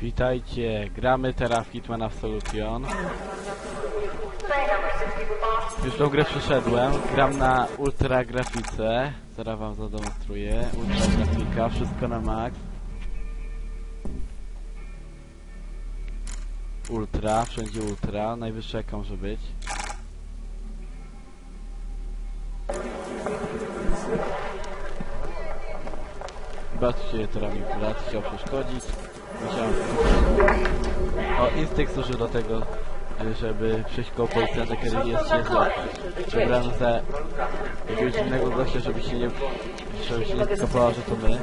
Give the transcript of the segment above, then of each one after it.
Witajcie, gramy teraz w Hitman Absolution. Już tą grę przeszedłem, gram na ultra grafice. Zaraz wam zademonstruję. Ultra grafika, wszystko na max. Ultra, wszędzie ultra, najwyższa jaka może być. Zobaczcie, teraz mi brat chciał przeszkodzić. O, instynkt służy do tego, żeby przejść koło policjanta, kiedy jest się. Przebrany za jakiegoś innego gościa, żeby się nie... żeby się nie skopało, że to my.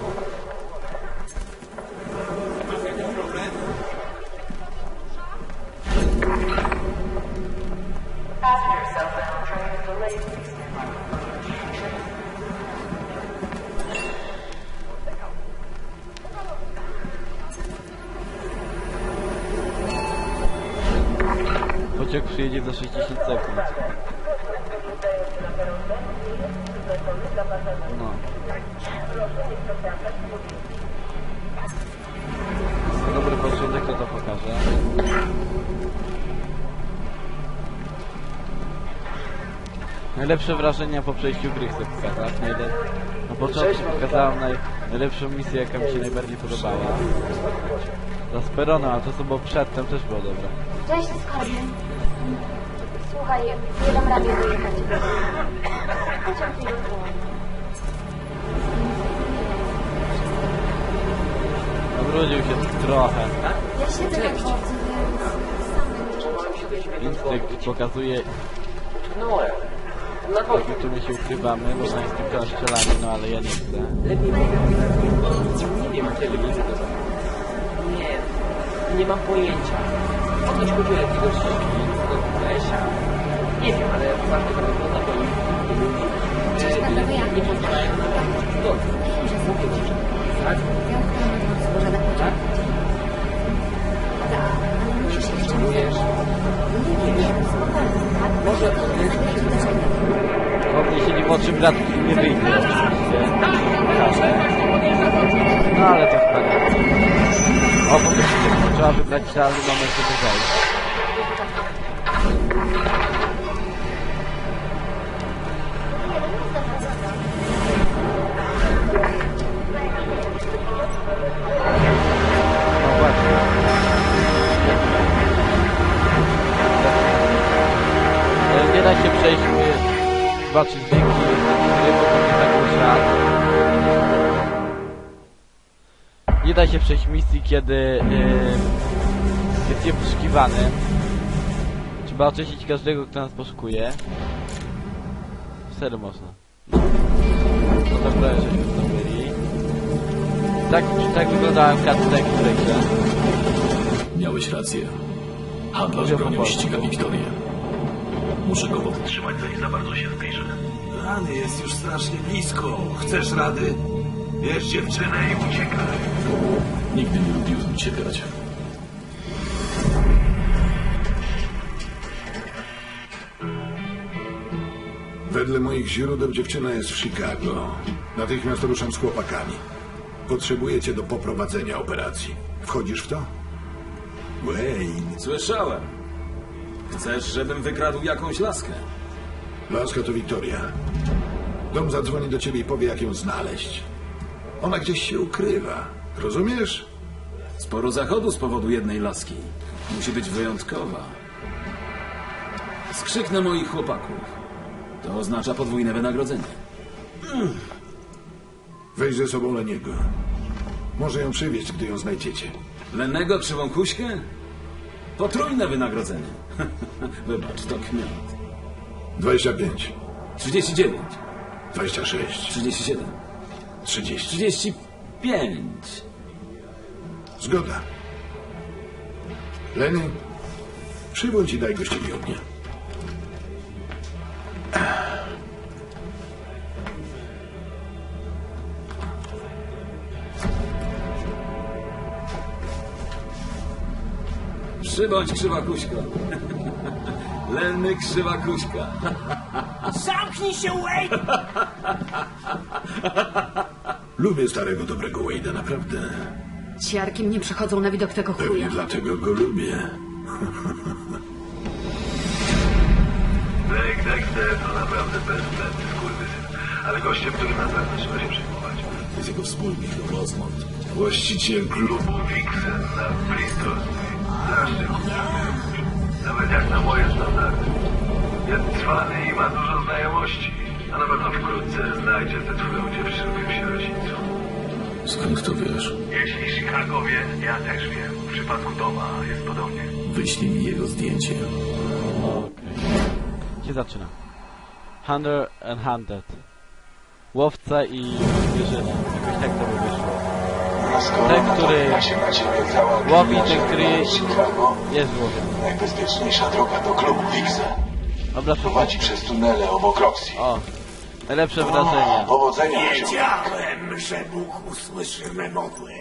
Pociąg przyjedzie za 60 sekund. No. Dobry początek, to to pokażę. Najlepsze wrażenia po przejściu gry chcę pokazać. Najle... Na początku pokazałem naj... najlepszą misję, jaka mi się najbardziej podobała. Za Speronem, ale to co było przedtem też było dobre. Cześć, skarbie. Słuchaj, nie dam rady dojechać. Rozwołał. Obrudził się trochę. Ja siedzę na dworcu, więc sam będziesz Instynkt pokazuje, Noe. Na jak dworcu. tu my się ukrywamy, można instynktować strzelanie, no ale ja nie chcę. Lepiej nie wiem. Nie wiem, kiedy widzę to. Nie. Nie mam pojęcia. O coś chodzi o Lesia. Nie wiem, ale ważne to wygląda to ludzi. Cześć, naprawdę ja. Nie pozwalają na to. Dobrze. Mówię ci, że tak? Tak? Tak, ale? Nie spokojnie, tak? Może... Po mnie się nie oczy brat nie wyjdzie. No ale to chyba nie. O, po prostu trzeba wybrać idealny moment, żeby wejść. Zobaczyć dźwięki gry, bo to nie tak świat. Nie da się przejść misji, kiedy e, jest je poszukiwany. Trzeba oczyścić każdego, kto nas poszukuje. Serio można. No. To prawie, żeśmy zdobyli. Tak, tak wyglądałem cutscenki w tej grze. Miałeś rację. Handlarz Mówię po bronią polsku. ściga Wiktorię. Muszę go powstrzymać, zanim za bardzo się zbliży. Rany jest już strasznie blisko. Chcesz rady? Bierz dziewczynę i uciekaj. Nigdy nie lubił uciekać. Wedle moich źródeł dziewczyna jest w Chicago. Natychmiast ruszam z chłopakami. Potrzebujecie do poprowadzenia operacji. Wchodzisz w to? Wayne. Słyszałem. Chcesz, żebym wykradł jakąś laskę? Laska to Wiktoria. Dom zadzwoni do ciebie i powie, jak ją znaleźć. Ona gdzieś się ukrywa. Rozumiesz? Sporo zachodu z powodu jednej laski. Musi być wyjątkowa. Skrzyknę moich chłopaków. To oznacza podwójne wynagrodzenie. Weź ze sobą Leniego. Może ją przywieźć, gdy ją znajdziecie. Lennego krzywą kuśkę? Potrójne wynagrodzenie. Wybacz, to kmiot. 25, 39, 26, 37, 30. 35. Zgoda. Leny, przybądź i daj gościowi ognia. Przybądź krzywa kuśka. Lenny krzywa kuśka. Lubię starego, dobrego Wade'a, naprawdę. Ciarki mnie przechodzą na widok tego Pewnie chuja. dlatego go lubię. Blake Dexter to naprawdę bezwzględny skurwysyn. Ale gościem, którym na pewno trzeba się przejmować. To jest jego wspólnik, Rosemont. Właściciel klubu. Klubu Vixen na Bristol Strasznie uczciwy. Nawet jak na moje standardy. Jest cwany i ma dużo znajomości. A na pewno wkrótce znajdzie tę twoją dziewczynkę w sierocińcu. Skąd to wiesz? Jeśli Chicago wie, ja też wiem. W przypadku Doma jest podobnie. Wyślij mi jego zdjęcie. Okej. Gdzie zaczyna? Hunter and Hunted. Łowca i zwierzyna. Jakoś tak to by wyszło. Ten, który łowi, ten, który jest łowiem. Najbezpieczniejsza droga do klubu Wixen. Dobra, Prowadzi przez tunele obok Roxy. O, najlepsze wrażenia. Powodzenia. Wiedziałem, że Bóg usłyszy me modły.